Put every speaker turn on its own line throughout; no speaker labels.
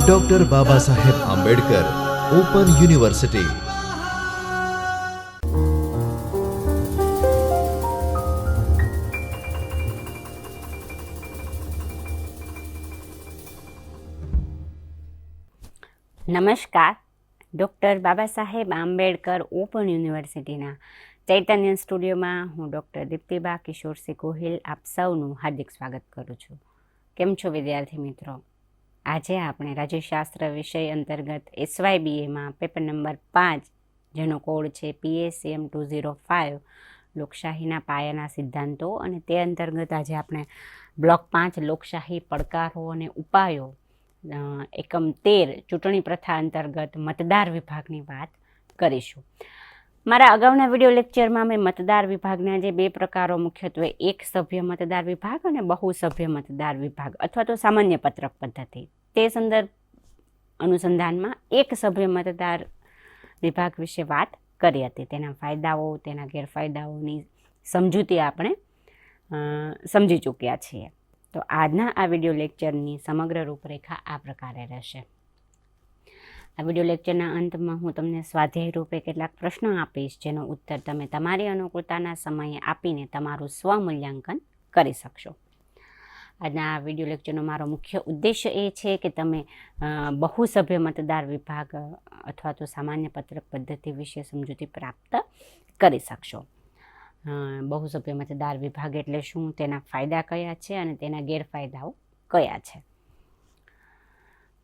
Doctor Baba Saheb Ambedkar open university
નમસ્કાર. Doctor Baba Saheb Ambedkar open યુનિવર્સિટીના ચૈતન્ય સ્ટુડિયોમાં હું ડૉક્ટર દીપ્તિબા કિશોરસિંહ ગોહિલ આપ સૌનું હાર્દિક સ્વાગત કરું છું. કેમ છો વિદ્યાર્થી મિત્રો? આજે આપણે રાજ્યશાસ્ત્ર વિષય અંતર્ગત એસવાયબીએમાં પેપર નંબર પાંચ, જેનો કોડ છે પીએસએમ ટુ ઝીરો ફાઇવ લોકશાહીના પાયાના સિદ્ધાંતો અને તે અંતર્ગત આજે આપણે બ્લોક પાંચ, લોકશાહી પડકારો અને ઉપાયો એકમ તેર, ચૂંટણી પ્રથા અંતર્ગત મતદાર વિભાગની વાત કરીશું. મારા અગાઉના વીડિયો લેક્ચરમાં મેં મતદાર વિભાગના જે બે પ્રકારો મુખ્યત્વે એક સભ્ય મતદાર વિભાગ અને બહુ સભ્ય મતદાર વિભાગ અથવા તો સામાન્ય પત્રક પદ્ધતિ. તે સંદર્ભ અનુસંધાનમાં એક સભ્ય મતદાર વિભાગ વિશે વાત કરી હતી. તેના ફાયદાઓ, તેના ગેરફાયદાઓની સમજૂતી આપણે સમજી ચૂક્યા છીએ. તો આજના આ વીડિયો લેક્ચરની સમગ્ર રૂપરેખા આ પ્રકારે રહેશે. આ વીડિયો લેક્ચરના અંતમાં હું તમને સ્વાધ્યાય રૂપે કેટલાક પ્રશ્નો આપીશ, જેનો ઉત્તર તમે તમારી અનુકૂળતાના સમયે આપીને તમારું સ્વમૂલ્યાંકન કરી શકશો. આજના આ વીડિયો લેક્ચરનો મારો મુખ્ય ઉદ્દેશ્ય એ છે કે તમે બહુસભ્ય બહુ સભ્ય મતદાર વિભાગ અથવા તો સામાન્ય પત્રક પદ્ધતિ વિશે સમજૂતી પ્રાપ્ત કરી શકશો. બહુસભ્ય બહુ સભ્ય મતદાર વિભાગ એટલે શું, તેના ફાયદા કયા છે અને તેના ગેરફાયદાઓ કયા છે?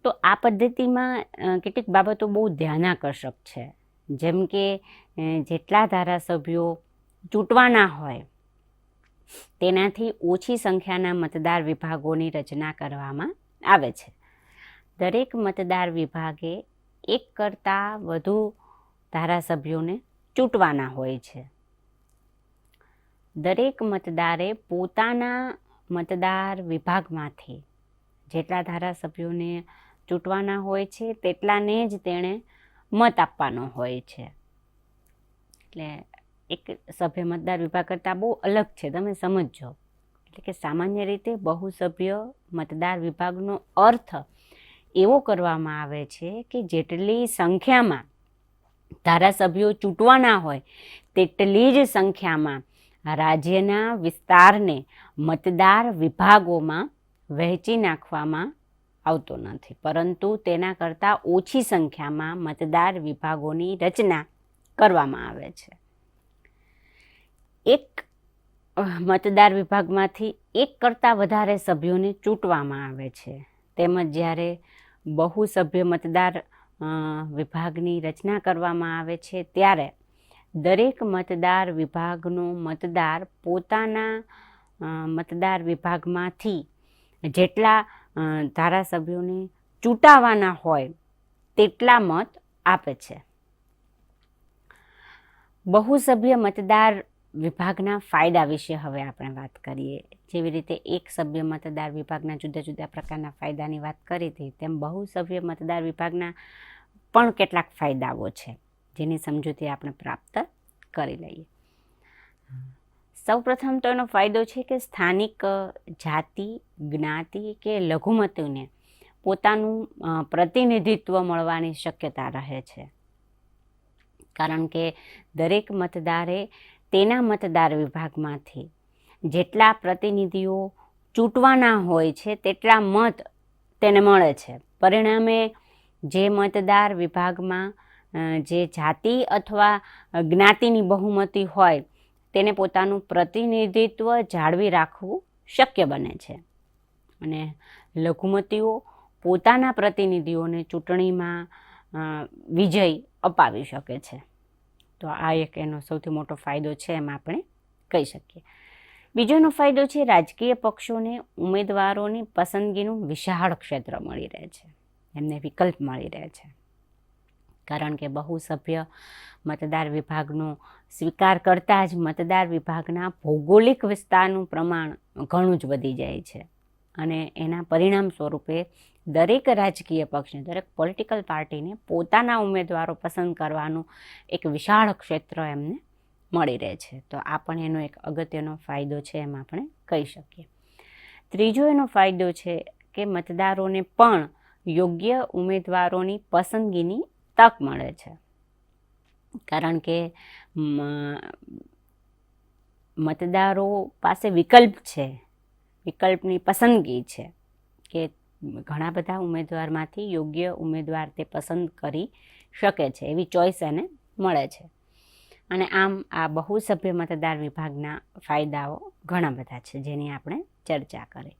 તો આ પદ્ધતિમાં કેટલીક બાબતો બહુ ધ્યાનાકર્ષક છે. જેમ કે જેટલા ધારાસભ્યો ચૂંટવાના હોય, તેનાથી ઓછી સંખ્યાના મતદાર વિભાગોની રચના કરવામાં આવે છે. દરેક મતદાર વિભાગે એક કરતાં વધુ ધારાસભ્યોને ચૂંટવાના હોય છે. દરેક મતદારે પોતાના મતદાર વિભાગમાંથી જેટલા ધારાસભ્યોને ચૂંટવાના હોય છે, તેટલાને જ તેણે મત આપવાનો હોય છે. એટલે એક સભ્ય મતદાર વિભાગ કરતાં બહુ અલગ છે, તમે સમજજો. એટલે કે સામાન્ય રીતે બહુ સભ્ય મતદાર વિભાગનો અર્થ એવો કરવામાં આવે છે કે જેટલી સંખ્યામાં ધારાસભ્યો ચૂંટવાના હોય, તેટલી જ સંખ્યામાં રાજ્યના વિસ્તારને મતદાર વિભાગોમાં વહેંચી નાખવામાં આવતો નથી. પરંતુ તેના કરતાં ઓછી સંખ્યામાં મતદાર વિભાગોની રચના કરવામાં આવે છે. એક મતદાર વિભાગમાંથી એક કરતાં વધારે સભ્યોને ચૂંટવામાં આવે છે. તેમજ જ્યારે બહુ સભ્ય મતદાર વિભાગની રચના કરવામાં આવે છે, ત્યારે દરેક મતદાર વિભાગનો મતદાર પોતાના મતદાર વિભાગમાંથી જેટલા ધારાસભ્યોને ચૂંટાવાના હોય તેટલા મત આપે છે. બહુસભ્ય મતદાર વિભાગના ફાયદા વિશે હવે આપણે વાત કરીએ. જેવી રીતે એક સભ્ય મતદાર વિભાગના જુદા જુદા પ્રકારના ફાયદાની વાત કરી હતી, તેમ બહુસભ્ય મતદાર વિભાગના પણ કેટલાક ફાયદાઓ છે, જેની સમજૂતી આપણે પ્રાપ્ત કરી લઈએ. સૌપ્રથમ તો એનો ફાયદો છે કે સ્થાનિક જાતિ, જ્ઞાતિ કે લઘુમતીને પોતાનું પ્રતિનિધિત્વ મળવાની શક્યતા રહે છે. કારણ કે દરેક મતદારે તેના મતદાર વિભાગમાંથી જેટલા પ્રતિનિધિઓ ચૂંટવાના હોય છે તેટલા મત તેને મળે છે. પરિણામે જે મતદાર વિભાગમાં જે જાતિ અથવા જ્ઞાતિની બહુમતી હોય તેને પોતાનું પ્રતિનિધિત્વ જાળવી રાખવું શક્ય બને છે. અને લઘુમતીઓ પોતાના પ્રતિનિધિઓને ચૂંટણીમાં વિજય અપાવી શકે છે. તો આ એક એનો સૌથી મોટો ફાયદો છે એમ આપણે કહી શકીએ. બીજોનો ફાયદો છે રાજકીય પક્ષોને ઉમેદવારોની પસંદગીનું વિશાળ ક્ષેત્ર મળી રહે છે. એમને વિકલ્પ મળી રહે છે. કારણ કે બહુ સભ્ય મતદાર વિભાગનો સ્વીકાર કરતાં જ મતદાર વિભાગના ભૌગોલિક વિસ્તારનું પ્રમાણ ઘણું જ વધી જાય છે. અને એના પરિણામ સ્વરૂપે દરેક રાજકીય પક્ષને, દરેક પોલિટિકલ પાર્ટીને પોતાના ઉમેદવારો પસંદ કરવાનું એક વિશાળ ક્ષેત્ર એમને મળી રહે છે. તો આ પણ એનો એક અગત્યનો ફાયદો છે એમ આપણે કહી શકીએ. ત્રીજો એનો ફાયદો છે કે મતદારોને પણ યોગ્ય ઉમેદવારોની પસંદગીની તક મળે છે. કારણ કે મતદારો પાસે વિકલ્પ છે. વિકલ્પની પસંદગી છે કે ઘણા બધા ઉમેદવારમાંથી યોગ્ય ઉમેદવાર તે પસંદ કરી શકે છે, એવી ચોઈસ એને મળે છે. અને આમ આ બહુસભ્ય મતદાર વિભાગના ફાયદાઓ ઘણા બધા છે જેની આપણે ચર્ચા કરી.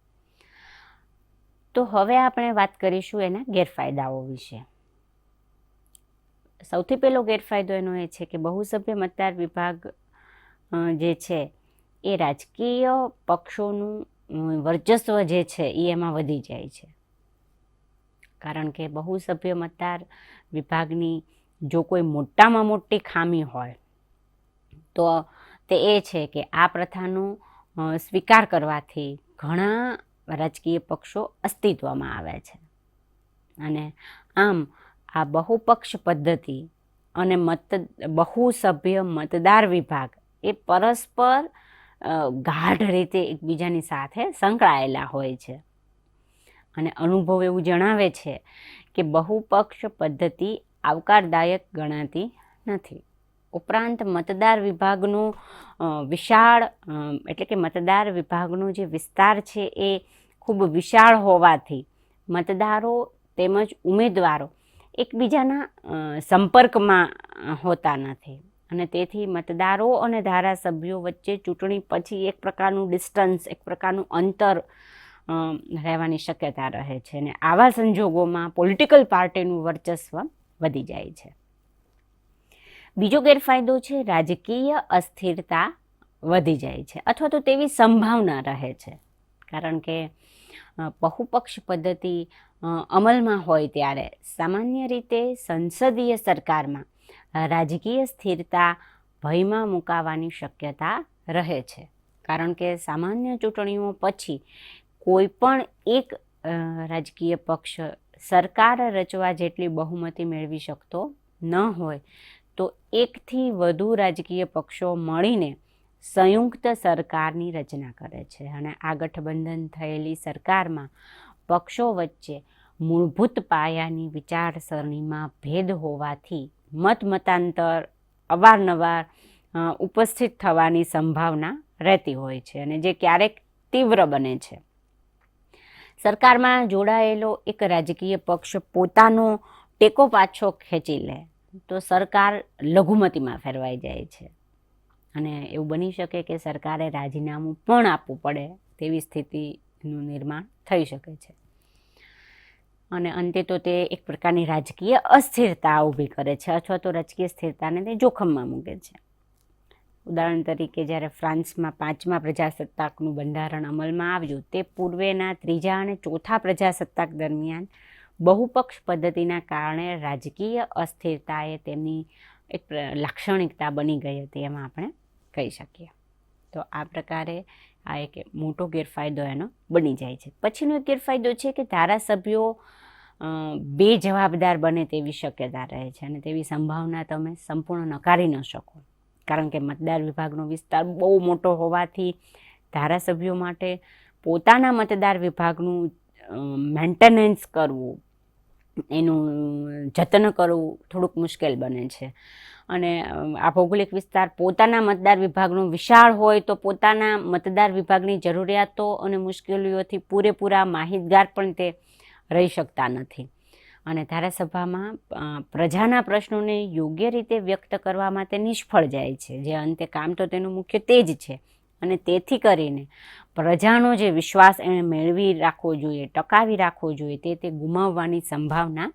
તો હવે આપણે વાત કરીશું એના ગેરફાયદાઓ વિશે. સૌથી પહેલો ગેરફાયદો એનો એ છે કે બહુસભ્ય મતદાર વિભાગ જે છે એ રાજકીય પક્ષોનું વર્ચસ્વ જે છે એ એમાં વધી જાય છે. કારણ કે બહુસભ્ય મતદાર વિભાગની જો કોઈ મોટામાં મોટી ખામી હોય, તો તે એ છે કે આ પ્રથાનો સ્વીકાર કરવાથી ઘણા રાજકીય પક્ષો અસ્તિત્વમાં આવે છે. અને આમ આ બહુપક્ષ પદ્ધતિ અને મત, બહુસભ્ય મતદાર વિભાગ એ પરસ્પર ગાઢ રીતે એકબીજાની સાથે સંકળાયેલા હોય છે. અને અનુભવ એવું જણાવે છે કે બહુપક્ષ પદ્ધતિ આવકારદાયક ગણાતી નથી. ઉપરાંત મતદાર વિભાગનું વિશાળ એટલે કે મતદાર વિભાગનો જે વિસ્તાર છે એ ખૂબ વિશાળ હોવાથી મતદારો તેમજ ઉમેદવારો એકબીજાના સંપર્કમાં હોતા નથી. અને તેથી મતદારો અને ધારાસભ્યો વચ્ચે ચૂંટણી પછી એક પ્રકારનું ડિસ્ટન્સ એક પ્રકારનું અંતર રહેવાની શક્યતા રહે છે. અને આવા સંજોગોમાં પોલિટિકલ પાર્ટીનું વર્ચસ્વ વધી જાય છે. બીજો ગેરફાયદો છે રાજકીય અસ્થિરતા વધી જાય છે અથવા તો તેવી સંભાવના રહે છે. કારણ કે બહુપક્ષ પદ્ધતિ અમલમાં હોય ત્યારે સામાન્ય રીતે સંસદીય સરકારમાં રાજકીય સ્થિરતા ભયમાં મુકાવાની શક્યતા રહે છે. કારણ કે સામાન્ય ચૂંટણીઓ પછી કોઈ પણ એક રાજકીય પક્ષ સરકાર રચવા જેટલી બહુમતી મેળવી શકતો ન હોય, તો એકથી વધુ રાજકીય પક્ષો મળીને સંયુક્ત સરકારની રચના કરે છે અને આ ગઠબંધન થયેલી સરકારમાં પક્ષો વચ્ચે મૂળભૂત પાયાની વિચારસરણીમાં ભેદ હોવાથી મત મતાંતર અવારનવાર ઉપસ્થિત થવાની સંભાવના રહેતી હોય છે અને જે ક્યારેક તીવ્ર બને છે. સરકારમાં જોડાયેલો એક રાજકીય પક્ષ પોતાનો ટેકો પાછો ખેંચી લે તો સરકાર લઘુમતીમાં ફેરવાઈ જાય છે. અને એવું બની શકે કે સરકારે રાજીનામું પણ આપવું પડે તેવી સ્થિતિનું નિર્માણ થઈ શકે છે. અને અંતે તો તે એક પ્રકારની રાજકીય અસ્થિરતા ઊભી કરે છે અથવા તો રાજકીય સ્થિરતાને તે જોખમમાં મૂકે છે. ઉદાહરણ તરીકે જ્યારે ફ્રાન્સમાં પાંચમા પ્રજાસત્તાકનું બંધારણ અમલમાં આવ્યું, તે પૂર્વેના ત્રીજા અને ચોથા પ્રજાસત્તાક દરમિયાન બહુપક્ષ પદ્ધતિના કારણે રાજકીય અસ્થિરતાએ તેમની એક લાક્ષણિકતા બની ગઈ હતી, એમાં આપણે કહી શકીએ. તો આ પ્રકારે આ એક મોટો ગેરફાયદો એનો બની જાય છે. પછીનો એક ગેરફાયદો છે કે ધારાસભ્યો બે જવાબદાર બને તેવી શક્યતા રહે છે અને તેવી સંભાવના તમે સંપૂર્ણ નકારી ન શકો. કારણ કે મતદાર વિભાગનો વિસ્તાર બહુ મોટો હોવાથી ધારાસભ્યો માટે પોતાના મતદાર વિભાગનું મેન્ટેનન્સ કરવું, એનું જતન કરવું થોડુંક મુશ્કેલ બને છે. અને આ ભૌગોલિક વિસ્તાર પોતાના મતદાર વિભાગનો વિશાળ હોય તો પોતાના મતદાર વિભાગની જરૂરિયાતો અને મુશ્કેલીઓથી પૂરેપૂરા માહિતગાર પણ તે રહી શકતા નથી. અને ધારાસભામાં પ્રજાના પ્રશ્નોને યોગ્ય રીતે વ્યક્ત કરવામાં તે નિષ્ફળ જાય છે. જે અંતે કામ તો તેનું મુખ્ય તે જ છે. અને તેથી કરીને પ્રજાનો જે વિશ્વાસ એણે મેળવી રાખવો જોઈએ, ટકાવી રાખવો જોઈએ, તે તે ગુમાવવાની સંભાવના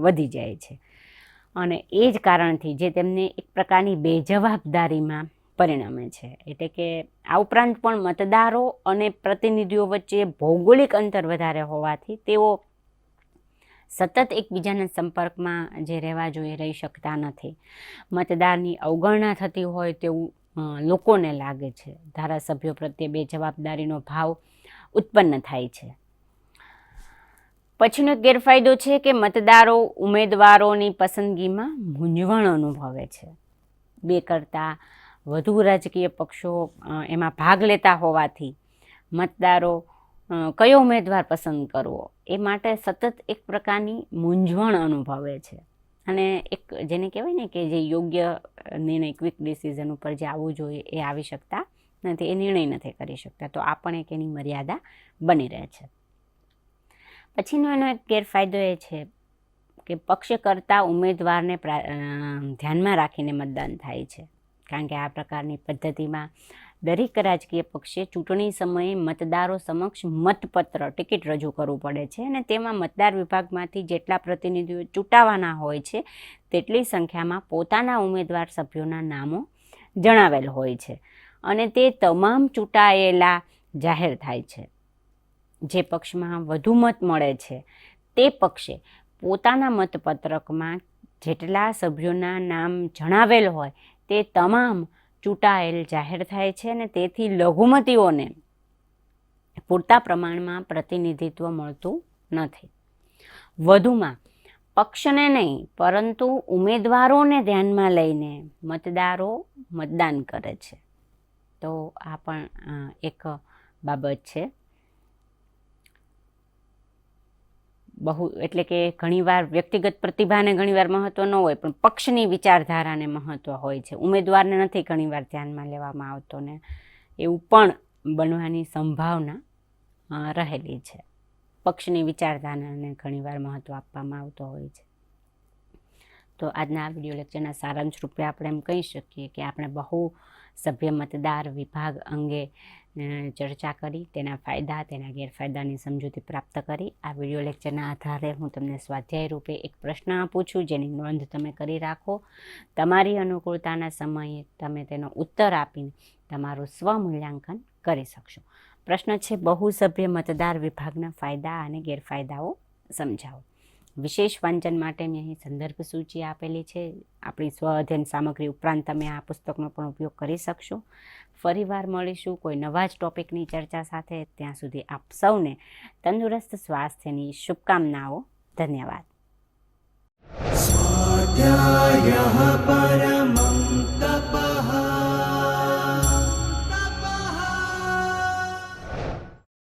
વધી જાય છે. અને એ જ કારણથી જે તેમને એક પ્રકારની બેજવાબદારીમાં પરિણમે છે. એટલે કે આ ઉપરાંત પણ મતદારો અને પ્રતિનિધિઓ વચ્ચે ભૌગોલિક અંતર વધારે હોવાથી તેઓ સતત એકબીજાના સંપર્કમાં જે રહેવા જોઈએ, રહી શકતા નથી. મતદારની અવગણના થતી હોય તેવું લોકોને લાગે છે. ધારાસભ્યો પ્રત્યે બે જવાબદારીનો ભાવ ઉત્પન્ન થાય છે. પછીનો ગેરફાયદો છે કે મતદારો ઉમેદવારોની પસંદગીમાં મૂંઝવણ અનુભવે છે. બે કરતાં વધુ રાજકીય પક્ષો એમાં ભાગ લેતા હોવાથી મતદારો કયો ઉમેદવાર પસંદ કરવો એ માટે સતત એક પ્રકારની મૂંઝવણ અનુભવે છે. અને એક જેને કહેવાય ને કે જે યોગ્ય નિર્ણય ક્વિક ડિસિઝન ઉપર જે આવવું જોઈએ એ આવી શકતા નથી, એ નિર્ણય નથી કરી શકતા. તો આ પણ એક એની મર્યાદા બની રહે છે. પછીનો એનો એક ગેરફાયદો એ છે કે પક્ષ કરતાં ઉમેદવારને ધ્યાનમાં રાખીને મતદાન થાય છે. કારણ કે આ પ્રકારની પદ્ધતિમાં દરેક રાજકીય પક્ષે ચૂંટણી સમયે મતદારો સમક્ષ મતપત્ર, ટિકિટ રજૂ કરવું પડે છે અને તેમાં મતદાર વિભાગમાંથી જેટલા પ્રતિનિધિઓ ચૂંટાવાના હોય છે, તેટલી સંખ્યામાં પોતાના ઉમેદવાર સભ્યોના નામો જણાવેલ હોય છે. અને તે તમામ ચૂંટાયેલા જાહેર થાય છે. જે પક્ષમાં વધુ મત મળે છે, તે પક્ષે પોતાના મતપત્રકમાં જેટલા સભ્યોના નામ જણાવેલ હોય, તે તમામ ચૂંટાયેલ જાહેર થાય છે અને તેથી લઘુમતીઓને પૂરતા પ્રમાણમાં પ્રતિનિધિત્વ મળતું નથી. વધુમાં, પક્ષને નહીં, પરંતુ ઉમેદવારોને ધ્યાનમાં લઈને મતદારો મતદાન કરે છે. તો આ પણ એક બાબત છે. બહુ એટલે કે ઘણીવાર વ્યક્તિગત પ્રતિભાને ઘણીવાર મહત્ત્વ ન હોય, પણ પક્ષની વિચારધારાને મહત્ત્વ હોય છે. ઉમેદવારને નથી ઘણીવાર ધ્યાનમાં લેવામાં આવતો ને એવું પણ બનવાની સંભાવના રહેલી છે. પક્ષની વિચારધારાને ઘણીવાર મહત્ત્વ આપવામાં આવતો હોય છે. તો આજના આ વીડિયો લેક્ચરના સારાંશ રૂપે આપણે એમ કહી શકીએ કે આપણે બહુ સભ્ય મતદાર વિભાગ અંગે ચર્ચા કરી, તેના ફાયદા, તેના ગેરફાયદાની સમજૂતી પ્રાપ્ત કરી. આ વીડિયો લેક્ચરના આધારે હું તમને સ્વાધ્યાય રૂપે એક પ્રશ્ન આપું છું, જેની નોંધ તમે કરી રાખો. તમારી અનુકૂળતાના સમયે તમે તેનો ઉત્તર આપીને તમારું સ્વમૂલ્યાંકન કરી શકશો. પ્રશ્ન છે, બહુસભ્ય મતદાર વિભાગના ફાયદા અને ગેરફાયદાઓ સમજાવો. વિશેષ વાંચન માટે મેં અહીં સંદર્ભ સૂચિ આપેલી છે. આપણી સ્વ અધ્યયન સામગ્રી ઉપરાંત તમે આ પુસ્તકનો પણ ઉપયોગ કરી શકશો. ફરીવાર મળીશું કોઈ નવા જ ટોપિકની ચર્ચા સાથે. ત્યાં સુધી આપ સૌને તંદુરસ્ત સ્વાસ્થ્યની શુભકામનાઓ. ધન્યવાદ.
પરમા